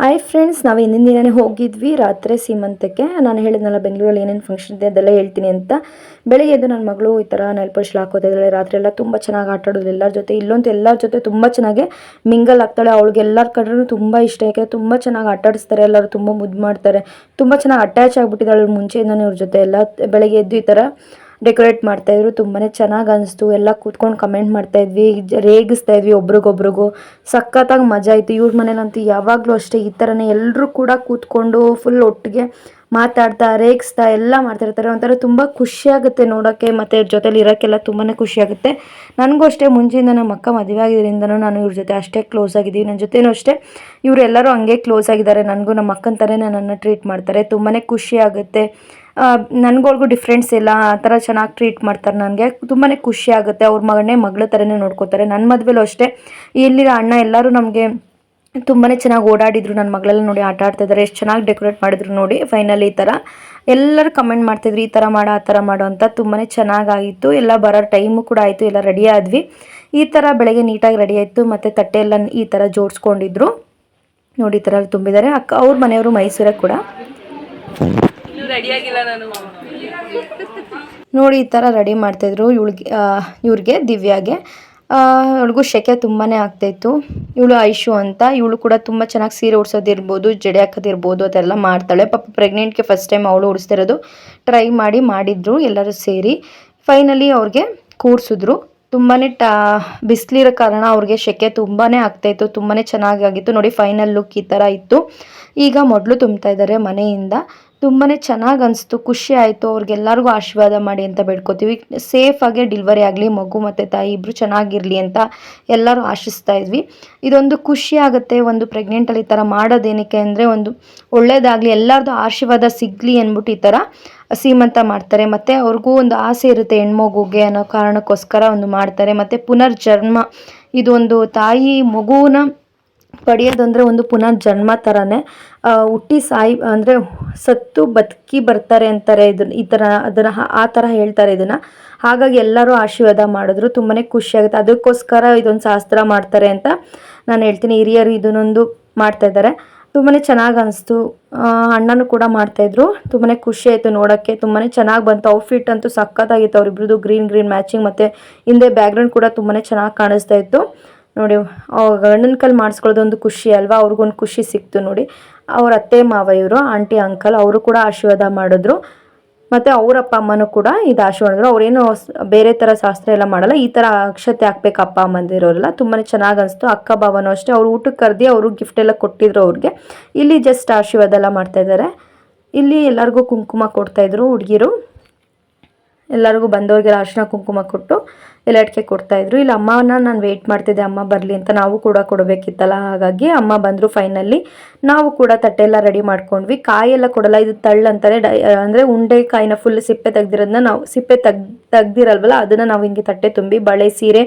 Hi friends ನಾವು ಹಿಂದಿನ ದಿನನೇ ಹೋಗಿದ್ವಿ, ರಾತ್ರಿ ಸೀಮಂತಕ್ಕೆ. ನಾನು ಹೇಳಿದ್ನಲ್ಲ, ಬೆಂಗಳೂರಲ್ಲಿ ಏನೇನು ಫಂಕ್ಷನ್ ಇದೆ ಅದೆಲ್ಲ ಹೇಳ್ತೀನಿ ಅಂತ. ಬೆಳಗ್ಗೆ ಎದ್ದು ನನ್ನ ಮಗಳು ಈ ಥರ ನೆಲ್ ಇದ್ದಾಳೆ. ರಾತ್ರಿ ಎಲ್ಲ ತುಂಬ ಚೆನ್ನಾಗಿ ಆಟ ಆಡೋದು, ಎಲ್ಲರ ಜೊತೆ ಇಲ್ಲೊಂದು ಎಲ್ಲರ ಜೊತೆ ತುಂಬ ಚೆನ್ನಾಗಿ ಮಿಂಗಲ್ ಆಗ್ತಾಳೆ. ಅವಳಿಗೆ ಎಲ್ಲರ ಕಡೆಯೂ ತುಂಬ ಇಷ್ಟ, ಯಾಕೆ ತುಂಬ ಚೆನ್ನಾಗಿ ಆಟಾಡಿಸ್ತಾರೆ ಎಲ್ಲರೂ ತುಂಬ ಮುದ್ದು ಮಾಡ್ತಾರೆ. ತುಂಬ ಚೆನ್ನಾಗಿ ಅಟ್ಯಾಚ್ ಆಗಿಬಿಟ್ಟಿದ್ದಾಳೆ ಮುಂಚೆಯಿಂದ ಇವ್ರ ಜೊತೆ ಎಲ್ಲ. ಬೆಳಗ್ಗೆ ಎದ್ದು ಈ ಥರ ಡೆಕೋರೇಟ್ ಮಾಡ್ತಾ ಇದ್ರು, ತುಂಬಾನೇ ಚೆನ್ನಾಗಿ ಅನಿಸ್ತು. ಎಲ್ಲ ಕೂತ್ಕೊಂಡು ಕಮೆಂಟ್ ಮಾಡ್ತಾ ಇದ್ವಿ, ರೇಗಿಸ್ತಾ ಇದ್ವಿ ಒಬ್ರಿಗೊಬ್ರಿಗೂ. ಸಖತ್ತಾಗಿ ಮಜಾ ಆಯಿತು. ಇವ್ರ ಮನೇಲಂತೂ ಯಾವಾಗಲೂ ಅಷ್ಟೇ, ಈ ಥರನೇ ಎಲ್ಲರೂ ಕೂಡ ಕೂತ್ಕೊಂಡು ಫುಲ್ ಒಟ್ಟಿಗೆ ಮಾತಾಡ್ತಾ, ರೇಗಿಸ್ತಾ, ಎಲ್ಲ ಮಾಡ್ತಿರ್ತಾರೆ ಒಂಥರ ತುಂಬ ಖುಷಿಯಾಗುತ್ತೆ ನೋಡೋಕ್ಕೆ ಮತ್ತು ಇವ್ರ ಜೊತೆಲಿ ಇರೋಕ್ಕೆಲ್ಲ ತುಂಬಾ ಖುಷಿಯಾಗುತ್ತೆ ನನಗೂ ಅಷ್ಟೇ ಮುಂಚೆಯಿಂದ ನಮ್ಮ ಅಕ್ಕ ಮದುವೆ ಆಗಿದ್ದರಿಂದನೂ ನಾನು ಇವ್ರ ಜೊತೆ ಅಷ್ಟೇ ಕ್ಲೋಸ್ ಆಗಿದ್ದೀವಿ. ನನ್ನ ಜೊತೆನೂ ಅಷ್ಟೇ, ಇವರೆಲ್ಲರೂ ಹಂಗೆ ಕ್ಲೋಸ್ ಆಗಿದ್ದಾರೆ. ನನಗೂ ನಮ್ಮ ಅಕ್ಕನ ಥರನೇ ನನ್ನನ್ನು ಟ್ರೀಟ್ ಮಾಡ್ತಾರೆ. ತುಂಬಾ ಖುಷಿ ನನಗೊಳ್ಗೂ ಡಿಫ್ರೆನ್ಸ್ ಇಲ್ಲ, ಆ ಥರ ಚೆನ್ನಾಗಿ ಟ್ರೀಟ್ ಮಾಡ್ತಾರೆ ನನಗೆ. ತುಂಬಾ ಖುಷಿ ಆಗುತ್ತೆ, ಅವ್ರ ಮಗನೇ ಮಗಳ ಥರನೇ ನೋಡ್ಕೋತಾರೆ. ನನ್ನ ಮದುವೆಲೂ ಅಷ್ಟೇ. ಇಲ್ಲಿರೋ ಅಣ್ಣ ಎಲ್ಲರೂ ನಮಗೆ ತುಂಬಾ ಚೆನ್ನಾಗಿ ಓಡಾಡಿದ್ರು ನನ್ನ ಮಗಳೆಲ್ಲ ನೋಡಿ ಆಟ ಆಡ್ತಿದ್ದಾರೆ ಎಷ್ಟು ಚೆನ್ನಾಗಿ ಡೆಕೋರೇಟ್ ಮಾಡಿದ್ರು ನೋಡಿ ಫೈನಲಿ ಈ ಥರ ಎಲ್ಲರೂ ಕಮೆಂಟ್ ಮಾಡ್ತಿದ್ರು, ಈ ಥರ ಮಾಡೋ, ಆ ಥರ ಮಾಡೋ ಅಂತ ತುಂಬಾ ಚೆನ್ನಾಗಾಯಿತು ಎಲ್ಲ ಬರೋ ಟೈಮು ಕೂಡ ಆಯಿತು, ಎಲ್ಲ ರೆಡಿ ಆದ್ವಿ. ಈ ಥರ ಬೆಳಗ್ಗೆ ನೀಟಾಗಿ ರೆಡಿ ಆಯಿತು, ಮತ್ತು ತಟ್ಟೆ ಈ ಥರ ಜೋಡಿಸ್ಕೊಂಡಿದ್ರು. ನೋಡಿ ಈ ಥರ ತುಂಬಿದ್ದಾರೆ. ಅಕ್ಕ, ಅವ್ರ ಮನೆಯವರು ಮೈಸೂರಿಗೆ ಕೂಡ. ನೋಡಿ, ಈ ಥರ ರೆಡಿ ಮಾಡ್ತಾಯಿದ್ರು ಇವಳಿಗೆ ಇವ್ರಿಗೆ, ದಿವ್ಯಾಗೆ. ಅವಳಿಗೂ ಶೆಕೆ ತುಂಬಾ ಆಗ್ತಾಯಿತ್ತು ಇವಳು ಐಶು ಅಂತ. ಇವಳು ಕೂಡ ತುಂಬ ಚೆನ್ನಾಗಿ ಸೀರೆ ಉಡ್ಸೋದಿರ್ಬೋದು, ಜಡೆ ಹಾಕೋದಿರ್ಬೋದು, ಅದೆಲ್ಲ ಮಾಡ್ತಾಳೆ. ಪಾಪ ಪ್ರೆಗ್ನೆಂಟ್ಗೆ ಫಸ್ಟ್ ಟೈಮ್ ಅವಳು ಉಡಿಸ್ತಿರೋದು. ಟ್ರೈ ಮಾಡಿ ಮಾಡಿದ್ರು, ಎಲ್ಲರೂ ಸೇರಿ. ಫೈನಲಿ ಅವ್ರಿಗೆ ಕೂರಿಸಿದ್ರು ತುಂಬಾ ಟಾ, ಬಿಸಿಲಿರೋ ಕಾರಣ ಅವ್ರಿಗೆ ಶೆಕೆ ತುಂಬಾ ಆಗ್ತಾಯಿತ್ತು ತುಂಬಾ ಚೆನ್ನಾಗಾಗಿತ್ತು ನೋಡಿ ಫೈನಲ್ ಲುಕ್ ಈ ಥರ ಇತ್ತು. ಈಗ ಮೊದಲು ತುಂಬ್ತಾ ಇದ್ದಾರೆ ಮನೆಯಿಂದ. ತುಂಬಾ ಚೆನ್ನಾಗಿ ಅನಿಸ್ತು, ಖುಷಿ ಆಯಿತು, ಅವ್ರಿಗೆಲ್ಲರಿಗೂ ಆಶೀರ್ವಾದ ಮಾಡಿ ಅಂತ ಬೇಡ್ಕೋತೀವಿ. ಸೇಫಾಗೆ ಡಿಲ್ವರಿ ಆಗಲಿ, ಮಗು ಮತ್ತು ತಾಯಿ ಇಬ್ಬರು ಚೆನ್ನಾಗಿರಲಿ ಅಂತ ಎಲ್ಲರೂ ಆಶಿಸ್ತಾ ಇದ್ವಿ. ಇದೊಂದು ಖುಷಿ ಆಗುತ್ತೆ, ಒಂದು ಪ್ರೆಗ್ನೆಂಟಲ್ಲಿ ಈ ಥರ ಮಾಡೋದೇನಕ್ಕೆ ಅಂದರೆ ಒಂದು ಒಳ್ಳೇದಾಗಲಿ ಎಲ್ಲರದ್ದು ಆಶೀರ್ವಾದ ಸಿಗಲಿ ಅಂದ್ಬಿಟ್ಟು ಈ ಥರ ಸೀಮಂತ ಮಾಡ್ತಾರೆ. ಮತ್ತು ಅವ್ರಿಗೂ ಒಂದು ಆಸೆ ಇರುತ್ತೆ ಹೆಣ್ಮಗುಗೆ ಅನ್ನೋ ಕಾರಣಕ್ಕೋಸ್ಕರ ಒಂದು ಮಾಡ್ತಾರೆ. ಮತ್ತು ಪುನರ್ಜನ್ಮ, ಇದೊಂದು ತಾಯಿ ಮಗುನ ಪಡೆಯೋದಂದ್ರೆ ಒಂದು ಪುನಃ ಜನ್ಮ ಥರನೇ ಹುಟ್ಟಿ ಸಾಯಿ, ಅಂದರೆ ಸತ್ತು ಬದುಕಿ ಬರ್ತಾರೆ ಅಂತಾರೆ ಇದನ್ನ ಈ ಥರ ಅದನ್ನು ಆ ಥರ ಹೇಳ್ತಾರೆ ಇದನ್ನು. ಹಾಗಾಗಿ ಎಲ್ಲರೂ ಆಶೀರ್ವಾದ ಮಾಡಿದ್ರು ತುಂಬಾ ಖುಷಿಯಾಗುತ್ತೆ ಅದಕ್ಕೋಸ್ಕರ ಇದೊಂದು ಶಾಸ್ತ್ರ ಮಾಡ್ತಾರೆ ಅಂತ ನಾನು ಹೇಳ್ತೀನಿ. ಹಿರಿಯರು ಇದನ್ನೊಂದು ಮಾಡ್ತಾ ಇದ್ದಾರೆ. ತುಂಬಾ ಚೆನ್ನಾಗಿ ಅನಿಸ್ತು. ಅಣ್ಣನೂ ಕೂಡ ಮಾಡ್ತಾಯಿದ್ರು ತುಂಬಾ ಖುಷಿ ಆಯಿತು ನೋಡೋಕ್ಕೆ. ತುಂಬಾ ಚೆನ್ನಾಗಿ ಬಂತು. ಔಟ್ಫಿಟ್ ಅಂತೂ ಸಖತ್ತಾಗಿತ್ತು. ಅವ್ರಿಬ್ರದ್ದು ಗ್ರೀನ್ ಗ್ರೀನ್ ಮ್ಯಾಚಿಂಗ್ ಮತ್ತು ಹಿಂದೆ ಬ್ಯಾಕ್ಗ್ರೌಂಡ್ ಕೂಡ ತುಂಬಾ ಚೆನ್ನಾಗಿ ಕಾಣಿಸ್ತಾ ಇತ್ತು. ನೋಡಿ ಗಂಡನ ಕಲ್ಲಿ ಮಾಡಿಸ್ಕೊಳ್ಳೋದು ಒಂದು ಖುಷಿ ಅಲ್ವಾ? ಅವ್ರಿಗೊಂದು ಖುಷಿ ಸಿಕ್ತು ನೋಡಿ. ಅವ್ರ ಅತ್ತೆ ಮಾವ ಇವರು ಆಂಟಿ, ಅಂಕಲ್ ಅವರು ಕೂಡ ಆಶೀರ್ವಾದ ಮಾಡಿದ್ರು. ಮತ್ತು ಅವ್ರ ಅಪ್ಪ, ಅಮ್ಮನೂ ಕೂಡ ಇದು ಆಶೀರ್ವಾದ ಅವರೇನು ಬೇರೆ ಥರ ಶಾಸ್ತ್ರ ಎಲ್ಲ ಮಾಡಲ್ಲ. ಈ ಥರ ಅಕ್ಷತೆ ಹಾಕ್ಬೇಕು ಅಪ್ಪ ಅಮ್ಮಂದಿರೋರೆಲ್ಲ ತುಂಬಾ ಚೆನ್ನಾಗಿ ಅನಿಸ್ತು. ಅಕ್ಕ, ಭಾವನೂ ಅಷ್ಟೇ. ಅವ್ರು ಊಟಕ್ಕೆ ಕರೆದಿ ಅವರು ಗಿಫ್ಟ್ ಎಲ್ಲ ಕೊಟ್ಟಿದ್ರು ಅವ್ರಿಗೆ. ಇಲ್ಲಿ ಜಸ್ಟ್ ಆಶೀರ್ವಾದ ಎಲ್ಲ ಮಾಡ್ತಾ ಇದ್ದಾರೆ. ಇಲ್ಲಿ ಎಲ್ಲರಿಗೂ ಕುಂಕುಮ ಕೊಡ್ತಾಯಿದ್ರು ಹುಡುಗಿರು. ಎಲ್ಲರಿಗೂ ಬಂದವ್ರಿಗೆಲ್ಲ ಅರ್ಶಿನ ಕುಂಕುಮ ಕೊಟ್ಟು ಎಲ್ಲ ಅಡಿಕೆ ಕೊಡ್ತಾಯಿದ್ರು ಇಲ್ಲಿ, ಅಮ್ಮನ ನಾನು ವೆಯ್ಟ್ ಮಾಡ್ತಿದ್ದೆ, ಅಮ್ಮ ಬರಲಿ ಅಂತ ನಾವು ಕೂಡ ಕೊಡಬೇಕಿತ್ತಲ್ಲ, ಹಾಗಾಗಿ ಅಮ್ಮ ಬಂದರು ಫೈನಲ್ಲಿ ನಾವು ಕೂಡ ತಟ್ಟೆ ಎಲ್ಲ ರೆಡಿ ಮಾಡ್ಕೊಂಡ್ವಿ. ಕಾಯೆಲ್ಲ ಕೊಡಲ್ಲ, ಇದು ತಳ್ಳ ಅಂತಾರೆ. ಡೈ ಅಂದರೆ ಉಂಡೆ ಕಾಯಿನ ಫುಲ್ ಸಿಪ್ಪೆ ತೆಗ್ದಿರೋದನ್ನ ನಾವು, ಸಿಪ್ಪೆ ತೆಗ್, ತೆಗ್ದಿರಲ್ವಲ್ಲ, ಅದನ್ನು ನಾವು ಹಿಂಗೆ ತಟ್ಟೆ ತುಂಬಿ, ಬಳೆ ಸೀರೆ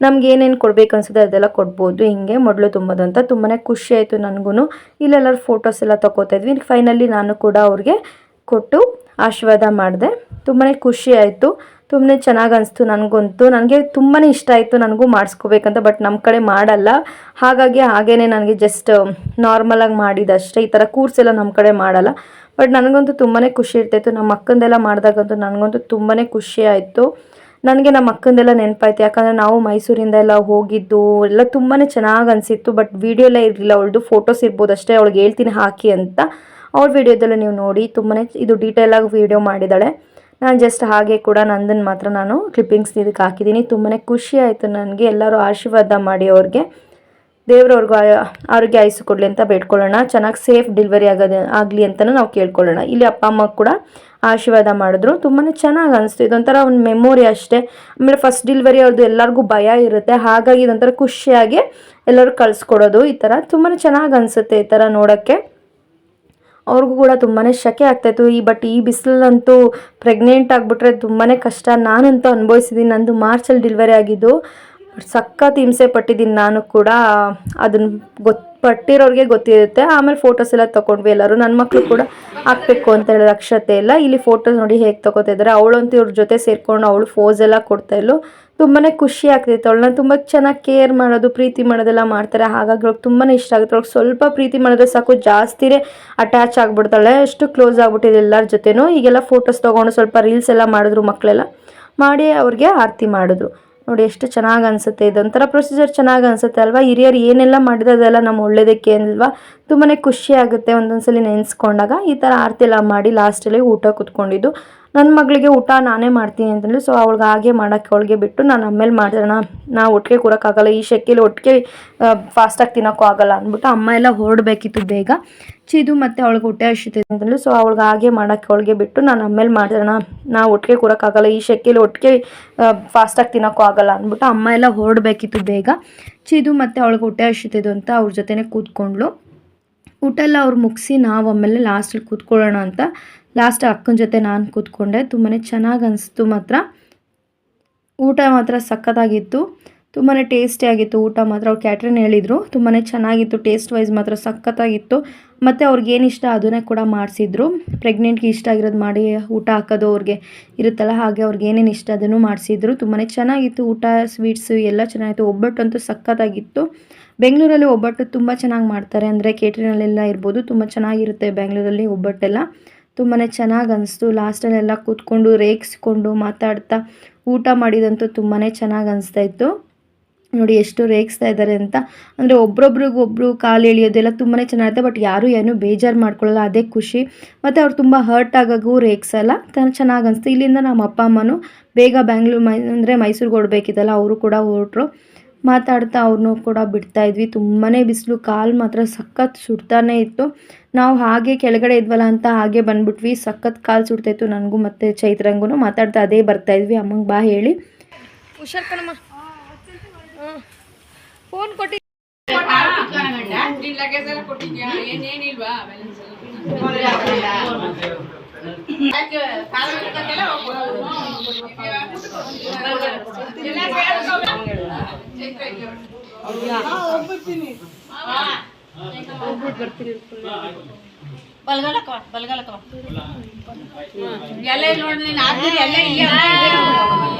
ನಮ್ಗೆ ಏನೇನು ಕೊಡ್ಬೇಕು ಅನ್ಸುತ್ತೆ ಅದೆಲ್ಲ ಕೊಡ್ಬೋದು. ಹಿಂಗೆ ಮೊದಲು ತುಂಬೋದು ಅಂತ ತುಂಬಾ ಖುಷಿ ಆಯಿತು ನನಗೂ ಇಲ್ಲೆಲ್ಲರೂ ಫೋಟೋಸ್ ಎಲ್ಲ ತಗೋತಾ ಇದ್ವಿ. ಫೈನಲಿ ನಾನು ಕೂಡ ಅವ್ರಿಗೆ ಕೊಟ್ಟು ಆಶೀರ್ವಾದ ಮಾಡಿದೆ. ತುಂಬಾ ಖುಷಿ ಆಯಿತು. ತುಂಬಾ ಚೆನ್ನಾಗಿ ಅನಿಸ್ತು ನನಗಂತೂ. ನನಗೆ ತುಂಬಾ ಇಷ್ಟ ಆಯಿತು ನನಗೂ ಮಾಡಿಸ್ಕೋಬೇಕಂತ, ಬಟ್ ನಮ್ಮ ಕಡೆ ಮಾಡಲ್ಲ. ಹಾಗಾಗಿ ಹಾಗೇ ನನಗೆ ಜಸ್ಟ್ ನಾರ್ಮಲಾಗಿ ಮಾಡಿದಷ್ಟೇ. ಈ ಥರ ಕೂರ್ಸೆಲ್ಲ ನಮ್ಮ ಕಡೆ ಮಾಡಲ್ಲ. ಬಟ್ ನನಗಂತೂ ತುಂಬಾ ಖುಷಿ ಇರ್ತಾಯಿತ್ತು ನಮ್ಮ ಅಕ್ಕಂದೆಲ್ಲ ಮಾಡಿದಾಗಂತೂ ನನಗಂತೂ ತುಂಬಾ ಖುಷಿ ಆಯಿತು. ನನಗೆ ನಮ್ಮ ಅಕ್ಕಂದೆಲ್ಲ ನೆನಪಾಯ್ತು. ಯಾಕಂದರೆ ನಾವು ಮೈಸೂರಿಂದ ಎಲ್ಲ ಹೋಗಿದ್ದು, ಎಲ್ಲ ತುಂಬಾ ಚೆನ್ನಾಗಿ ಅನಿಸಿತ್ತು. ಬಟ್ ವೀಡಿಯೋ ಎಲ್ಲ ಇರಲಿಲ್ಲ. ಅವಳದು ಫೋಟೋಸ್ ಇರ್ಬೋದು ಅಷ್ಟೇ ಅವಳಿಗೆ ಹೇಳ್ತೀನಿ ಹಾಕಿ ಅಂತ. ಅವಳ ವಿಡಿಯೋದಲ್ಲಿ ನೀವು ನೋಡಿ ತುಂಬಾ ಇದು ಡೀಟೇಲಾಗಿ ವೀಡಿಯೋ ಮಾಡಿದ್ದಾಳೆ. ನಾನು ಜಸ್ಟ್ ಹಾಗೆ ಕೂಡ ನಂದನ್ನು ಮಾತ್ರ ನಾನು ಕ್ಲಿಪ್ಪಿಂಗ್ಸ್ ಇದಕ್ಕೆ ಹಾಕಿದ್ದೀನಿ. ತುಂಬಾ ಖುಷಿ ಆಯಿತು ನನಗೆ. ಎಲ್ಲರೂ ಆಶೀರ್ವಾದ ಮಾಡಿ ಅವ್ರಿಗೆ. ದೇವ್ರವ್ರಿಗೂ ಆರೋಗ್ಯ ಆಯಸ್ಸು ಕೊಡಲಿ ಅಂತ ಬೇಡ್ಕೊಳ್ಳೋಣ. ಚೆನ್ನಾಗಿ ಸೇಫ್ ಡೆಲಿವರಿ ಆಗೋದು, ಆಗಲಿ ಅಂತಲೂ ನಾವು ಕೇಳ್ಕೊಳ್ಳೋಣ. ಇಲ್ಲಿ ಅಪ್ಪ, ಅಮ್ಮ ಕೂಡ ಆಶೀರ್ವಾದ ಮಾಡಿದ್ರು. ತುಂಬಾ ಚೆನ್ನಾಗಿ ಅನಿಸ್ತು. ಇದೊಂಥರ ಒಂದು ಮೆಮೊರಿ ಅಷ್ಟೇ. ಆಮೇಲೆ ಫಸ್ಟ್ ಡೆಲಿವರಿ ಅವ್ರದ್ದು ಎಲ್ಲರಿಗೂ ಭಯ ಇರುತ್ತೆ. ಹಾಗಾಗಿ ಇದೊಂಥರ ಖುಷಿಯಾಗಿ ಎಲ್ಲರೂ ಕಳಿಸ್ಕೊಡೋದು ಈ ಥರ ತುಂಬಾ ಚೆನ್ನಾಗಿ ಅನಿಸುತ್ತೆ ಈ ಥರ ನೋಡೋಕ್ಕೆ. ಅವ್ರಿಗೂ ಕೂಡ ತುಂಬಾ ಶಕೆ ಆಗ್ತಾಯಿತ್ತು. ಈ ಬಟ್ ಈ ಬಿಸಿಲಂತೂ ಪ್ರೆಗ್ನೆಂಟ್ ಆಗಿಬಿಟ್ರೆ ತುಂಬಾ ಕಷ್ಟ. ನಾನಂತೂ ಅನುಭವಿಸಿದ್ದೀನಿ ನಂದು ಮಾರ್ಚಲ್ಲಿ ಡೆಲಿವರಿ ಆಗಿದ್ದು. ಸಖತ್ ಹಿಂಸೆ ಪಟ್ಟಿದ್ದೀನಿ ನಾನು ಕೂಡ. ಅದನ್ನ ಗೊತ್ತು ಪಟ್ಟಿರೋರಿಗೆ ಗೊತ್ತಿರುತ್ತೆ. ಆಮೇಲೆ ಫೋಟೋಸ್ ಎಲ್ಲ ತೊಗೊಂಡ್ವಿ ಎಲ್ಲರೂ. ನನ್ನ ಮಕ್ಕಳು ಕೂಡ ಹಾಕ್ಬೇಕು ಅಂತ ಹೇಳಿದ ಅಕ್ಷತೆ ಎಲ್ಲ ಇಲ್ಲಿ ಫೋಟೋಸ್ ನೋಡಿ ಹೇಗೆ ತೊಗೋತಾ ಇದ್ದಾರೆ ಅವಳಂತೂ ಇವ್ರ ಜೊತೆ ಸೇರ್ಕೊಂಡು ಅವಳು ಫೋಸ್ ಎಲ್ಲ ಕೊಡ್ತಾ ಇದ್ಲು. ತುಂಬಾ ಖುಷಿ ಆಗ್ತಿತ್ತು ಅವಳನ್ನ. ತುಂಬ ಚೆನ್ನಾಗಿ ಕೇರ್ ಮಾಡೋದು, ಪ್ರೀತಿ ಮಾಡೋದೆಲ್ಲ ಮಾಡ್ತಾರೆ. ಹಾಗಾಗಿ ಅವ್ಳಿಗೆ ತುಂಬಾ ಇಷ್ಟ ಆಗುತ್ತೆ. ಅವ್ಳಿಗೆ ಸ್ವಲ್ಪ ಪ್ರೀತಿ ಮಾಡಿದ್ರೆ ಸಾಕು. ಜಾಸ್ತಿನೇ ಅಟ್ಯಾಚ್ ಆಗಿಬಿಡ್ತಾಳೆ. ಅಷ್ಟು ಕ್ಲೋಸ್ ಆಗ್ಬಿಟ್ಟಿದೆ ಎಲ್ಲರ ಜೊತೆನೂ. ಈಗೆಲ್ಲ ಫೋಟೋಸ್ ತೊಗೊಂಡು ಸ್ವಲ್ಪ ರೀಲ್ಸ್ ಎಲ್ಲ ಮಾಡಿದ್ರು ಮಕ್ಕಳೆಲ್ಲ ಮಾಡಿ ಅವ್ರಿಗೆ ಆರತಿ ಮಾಡಿದ್ರು. ನೋಡಿ ಎಷ್ಟು ಚೆನ್ನಾಗಿ ಅನಿಸುತ್ತೆ ಇದೊಂಥರ ಪ್ರೊಸೀಜರ್ ಚೆನ್ನಾಗಿ ಅನಿಸುತ್ತೆ ಅಲ್ವಾ? ಹಿರಿಯರು ಏನೆಲ್ಲ ಮಾಡಿದ್ರೆ ಅದೆಲ್ಲ ನಮ್ಮ ಒಳ್ಳೇದಕ್ಕೆ ಅಲ್ವಾ? ತುಂಬಾ ಖುಷಿ ಆಗುತ್ತೆ ಒಂದೊಂದ್ಸಲಿ ನೆನೆಸ್ಕೊಂಡಾಗ. ಈ ಥರ ಆರತಿ ಎಲ್ಲ ಮಾಡಿ ಲಾಸ್ಟಲ್ಲಿ ಊಟ ಕುತ್ಕೊಂಡಿದ್ದು. ನನ್ನ ಮಗಳಿಗೆ ಊಟ ನಾನೇ ಮಾಡ್ತೀನಿ ಅಂತಂದ್ರೆ ಸೊ ಅವಳಿಗೆ ಹಾಗೆ ಮಾಡೋಕ್ಕೆ ಅವಳಿಗೆ ಬಿಟ್ಟು ನಾನು ಆಮೇಲೆ ಮಾಡೋಣ ನಾ ಒಟ್ಟಿಗೆ ಕೂರೋಕ್ಕಾಗಲ್ಲ. ಈ ಶೆಕೆಲಿ ಒಟ್ಟಿಗೆ ಫಾಸ್ಟಾಗಿ ತಿನ್ನೋಕ್ಕೂ ಆಗಲ್ಲ ಅಂದ್ಬಿಟ್ಟು ಅಮ್ಮ ಎಲ್ಲ ಹೊರಡಬೇಕಿತ್ತು ಬೇಗ. ಚಿದು ಮತ್ತು ಅವಳಿಗೆ ಹೊಟ್ಟೆ ಹಸಿತೈತೆ ಅಂತಂದ್ರೆ ಸೊ ಅವಳಿಗೆ ಹಾಗೆ ಮಾಡೋಕ್ಕೆ ಅವಳಿಗೆ ಬಿಟ್ಟು ನಾನು ಆಮೇಲೆ ಮಾಡೋಣ ನಾ ಒಟ್ಟಿಗೆ ಕೂರೋಕ್ಕಾಗಲ್ಲ. ಈ ಶೆಕೆಲಿ ಒಟ್ಟಿಗೆ ಫಾಸ್ಟಾಗಿ ತಿನ್ನೋಕ್ಕೂ ಆಗಲ್ಲ ಅಂದ್ಬಿಟ್ಟು ಅಮ್ಮ ಎಲ್ಲ ಹೊರಡಬೇಕಿತ್ತು ಬೇಗ. ಚಿದು ಮತ್ತು ಅವಳಿಗೆ ಹೊಟ್ಟೆ ಹಸಿತಿದ್ದು ಅಂತ ಅವ್ರ ಜೊತೆನೇ ಕೂತ್ಕೊಂಡ್ಳು. ಊಟ ಎಲ್ಲ ಅವ್ರು ಮುಗಿಸಿ ನಾವು ಆಮೇಲೆ ಲಾಸ್ಟಲ್ಲಿ ಕೂತ್ಕೊಳ್ಳೋಣ ಅಂತ ಲಾಸ್ಟ್ ಅಕ್ಕನ ಜೊತೆ ನಾನು ಕೂತ್ಕೊಂಡೆ. ತುಂಬಾ ಚೆನ್ನಾಗಿ ಅನಿಸ್ತು ಮಾತ್ರ. ಊಟ ಮಾತ್ರ ಸಖತ್ತಾಗಿತ್ತು. ತುಂಬಾ ಟೇಸ್ಟಿ ಆಗಿತ್ತು ಊಟ ಮಾತ್ರ. ಅವ್ರು ಕ್ಯಾಟ್ರಿನ್ ಹೇಳಿದರು. ತುಂಬಾ ಚೆನ್ನಾಗಿತ್ತು. ಟೇಸ್ಟ್ ವೈಸ್ ಮಾತ್ರ ಸಖತ್ತಾಗಿತ್ತು. ಮತ್ತು ಅವ್ರಿಗೇನು ಇಷ್ಟ ಅದನ್ನೇ ಕೂಡ ಮಾಡಿಸಿದ್ರು. ಪ್ರೆಗ್ನೆಂಟ್ಗೆ ಇಷ್ಟ ಆಗಿರೋದು ಮಾಡಿ ಊಟ ಹಾಕೋದು ಅವ್ರಿಗೆ ಇರುತ್ತಲ್ಲ, ಹಾಗೆ ಅವ್ರಿಗೆ ಏನೇನು ಇಷ್ಟ ಅದನ್ನು ಮಾಡಿಸಿದ್ರು. ತುಂಬಾ ಚೆನ್ನಾಗಿತ್ತು ಊಟ ಸ್ವೀಟ್ಸು ಎಲ್ಲ ಚೆನ್ನಾಗಿತ್ತು. ಒಬ್ಬಟ್ಟಂತೂ ಸಖತ್ತಾಗಿತ್ತು. ಬೆಂಗಳೂರಲ್ಲಿ ಒಬ್ಬಟ್ಟು ತುಂಬ ಚೆನ್ನಾಗಿ ಮಾಡ್ತಾರೆ. ಅಂದರೆ ಕೇಟ್ರಿನಲ್ಲೆಲ್ಲ ಇರ್ಬೋದು. ತುಂಬ ಚೆನ್ನಾಗಿರುತ್ತೆ ಬೆಂಗಳೂರಲ್ಲಿ ಒಬ್ಬಟ್ಟೆಲ್ಲ. ತುಂಬಾ ಚೆನ್ನಾಗಿ ಅನಿಸ್ತು. ಲಾಸ್ಟಲ್ಲೆಲ್ಲ ಕೂತ್ಕೊಂಡು ರೇಗಿಸ್ಕೊಂಡು ಮಾತಾಡ್ತಾ ಊಟ ಮಾಡಿದಂತೂ ತುಂಬಾ ಚೆನ್ನಾಗಿ ಅನಿಸ್ತಾ ಇತ್ತು. ನೋಡಿ ಎಷ್ಟು ರೇಗಿಸ್ತಾ ಇದ್ದಾರೆ ಅಂತ. ಅಂದರೆ ಒಬ್ರೊಬ್ರಿಗೊಬ್ರು ಕಾಲು ಎಳಿಯೋದೆಲ್ಲ ತುಂಬಾ ಚೆನ್ನಾಗಿರುತ್ತೆ. ಬಟ್ ಯಾರೂ ಏನೂ ಬೇಜಾರು ಮಾಡ್ಕೊಳ್ಳೋಲ್ಲ. ಅದೇ ಖುಷಿ. ಮತ್ತು ಅವ್ರು ತುಂಬ ಹರ್ಟ್ ಆಗಾಗೂ ರೇಗಿಸಲ್ಲ. ಚೆನ್ನಾಗಿ ಅನಿಸ್ತು. ಇಲ್ಲಿಂದ ನಮ್ಮ ಅಪ್ಪ, ಅಮ್ಮನೂ ಬೇಗ ಬ್ಯಾಂಗ್ಳೂರು ಮೈ, ಅಂದರೆ ಮೈಸೂರಿಗೆ ಹೊರಡ್ಬೇಕಿತ್ತಲ್ಲ ಅವರು ಕೂಡ ಹೊರಟ್ರು. ಮಾತಾಡ್ತಾ ಅವ್ರನ್ನೂ ಕೂಡ ಬಿಡ್ತಾ ಇದ್ವಿ ತುಂಬಾ ಬಿಸಿಲು ಕಾಲು ಮಾತ್ರ ಸಖತ್ ಸುಡ್ತಾನೇ ಇತ್ತು. ನಾವು ಹಾಗೆ ಕೆಳಗಡೆ ಇದ್ವಲ್ಲ ಅಂತ ಹಾಗೆ ಬಂದ್ಬಿಟ್ವಿ. ಸಖತ್ ಕಾಲು ಸುಡ್ತಾಯಿತ್ತು. ನನಗೂ ಮತ್ತು ಚೈತ್ರಂಗೂ ಮಾತಾಡ್ತಾ ಅದೇ ಬರ್ತಾ ಇದ್ವಿ ಅಮ್ಮಂಗೆ ಬಾ ಹೇಳಿ. ಹುಷಾರ್ ಕಣಮ್ಮ. ಫೋನ್ ಕೊಟ್ಟು ಬಲ್ಗಲಕ್ಕ ಬಲ್ಗಲಕ್ಕ ಎಲ್ಲ ನೋಡಿ ನೀನು ಎಲ್ಲ ಇಲ್ಲೇ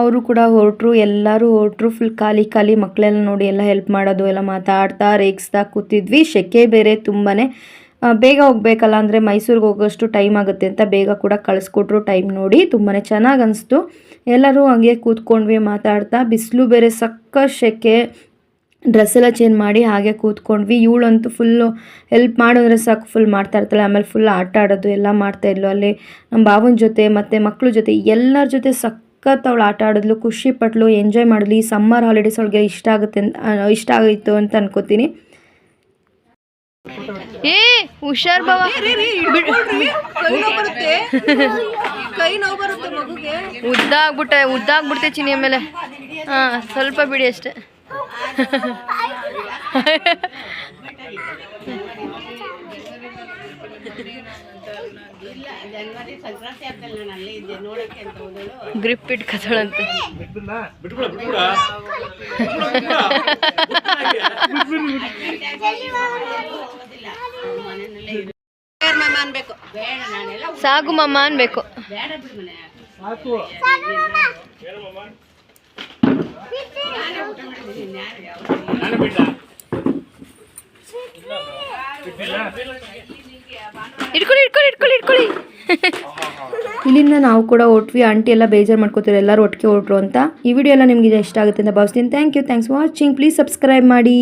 ಅವರು ಕೂಡ ಹೊರಟ್ರು, ಎಲ್ಲರೂ ಹೊರಟ್ರು ಫುಲ್ ಖಾಲಿ ಖಾಲಿ ಮಕ್ಕಳೆಲ್ಲ ನೋಡಿ ಎಲ್ಲ ಹೆಲ್ಪ್ ಮಾಡೋದು, ಎಲ್ಲ ಮಾತಾಡ್ತಾ, ರೇಗಿಸ್ತಾ ಕೂತಿದ್ವಿ. ಸೆಕೆ ಬೇರೆ ತುಂಬಾ ಬೇಗ ಹೋಗ್ಬೇಕಲ್ಲ ಅಂದರೆ ಮೈಸೂರಿಗೆ ಹೋಗೋಷ್ಟು ಟೈಮ್ ಆಗುತ್ತೆ ಅಂತ ಬೇಗ ಕೂಡ ಕಳಿಸ್ಕೊಟ್ರು ಟೈಮ್ ನೋಡಿ. ತುಂಬಾ ಚೆನ್ನಾಗಿ ಅನಿಸ್ತು. ಎಲ್ಲರೂ ಹಂಗೆ ಕೂತ್ಕೊಂಡ್ವಿ, ಮಾತಾಡ್ತಾ. ಬಿಸಿಲು ಬೇರೆ ಸಕ್ಕ ಸೆಕೆ ಡ್ರೆಸ್ ಎಲ್ಲ ಚೇಂಜ್ ಮಾಡಿ ಹಾಗೆ ಕೂತ್ಕೊಂಡ್ವಿ. ಇವಳಂತೂ ಫುಲ್ಲು ಹೆಲ್ಪ್ ಮಾಡಿದ್ರೆ ಸಾಕು ಫುಲ್ ಮಾಡ್ತಾ ಇರ್ತಾಳೆ. ಆಮೇಲೆ ಫುಲ್ ಆಟ ಆಡೋದು, ಎಲ್ಲ ಮಾಡ್ತಾ ಇದ್ಲು. ಅಲ್ಲಿ ನಮ್ಮ ಬಾವನ ಜೊತೆ, ಮತ್ತು ಮಕ್ಕಳ ಜೊತೆ, ಎಲ್ಲರ ಜೊತೆ ಸಖತ್ ಅವಳು ಆಟ ಆಡಿದ್ಲು ಖುಷಿ ಪಟ್ಲು ಎಂಜಾಯ್ ಮಾಡಿದ್ಲು ಈ ಸಮ್ಮರ್ ಹಾಲಿಡೇಸ್ ಅವಳಿಗೆ ಇಷ್ಟ ಆಗುತ್ತೆ ಅಂತ ಇಷ್ಟ ಆಗಿತ್ತು ಅಂತ ಅನ್ಕೋತೀನಿ. ಏ ಹುಷಾರ್ ಬಾವ. ಉದ್ದ ಆಗ್ಬಿಟ್ಟೆ ಉದ್ದ ಆಗ್ಬಿಡ್ತೆ ಚಿನಿ ಆಮೇಲೆ ಹಾ ಸ್ವಲ್ಪ ಬಿಡಿ ಅಷ್ಟೇ. ಜನವರಿ ಸಂಕ್ರಾಂತಿ ಆಗ್ತಲ್ಲ ನಾನು ಅಲ್ಲೇ ಇದ್ದೆ ನೋಡಕ್ಕೆ ಅಂತ ಹೋದಳು. ಗ್ರಿಪ್ ಇಟ್ಕೊತಾಳಂತೆ ಮನೆಯಲ್ಲೇ ಇರು ಮಾಮ ಅನ್ಬೇಕು ಬೇಡ ನಾನೆಲ್ಲ ಸಾಗು ಮಮ್ಮ ಅನ್ಬೇಕು. ಬೇಡ ಬಿಡು ಮನೆ ಇಟ್ಕೊಳ್ಳಿ ಇಟ್ಕೊಳ್ಳಿ ಇಟ್ಕೊಳ್ಳಿ ಇಟ್ಕೊಳ್ಳಿ ಇಲ್ಲಿಂದ ನಾವು ಕೂಡ ಹೊಟ್ವಿ, ಆಂಟಿ ಎಲ್ಲ ಬೇಜಾರು ಮಾಡ್ಕೋತೀವಿ ಎಲ್ಲರೂ ಒಟ್ಟಿಗೆ ಹೊಟ್ರು ಅಂತ. ಈ ವಿಡಿಯೋ ಎಲ್ಲ ನಿಮಗೆ ಇಷ್ಟ ಆಗುತ್ತೆ ಅಂತ ಭಾವಿಸ್ತೀನಿ. Thank you thanks watching please subscribe ಮಾಡಿ.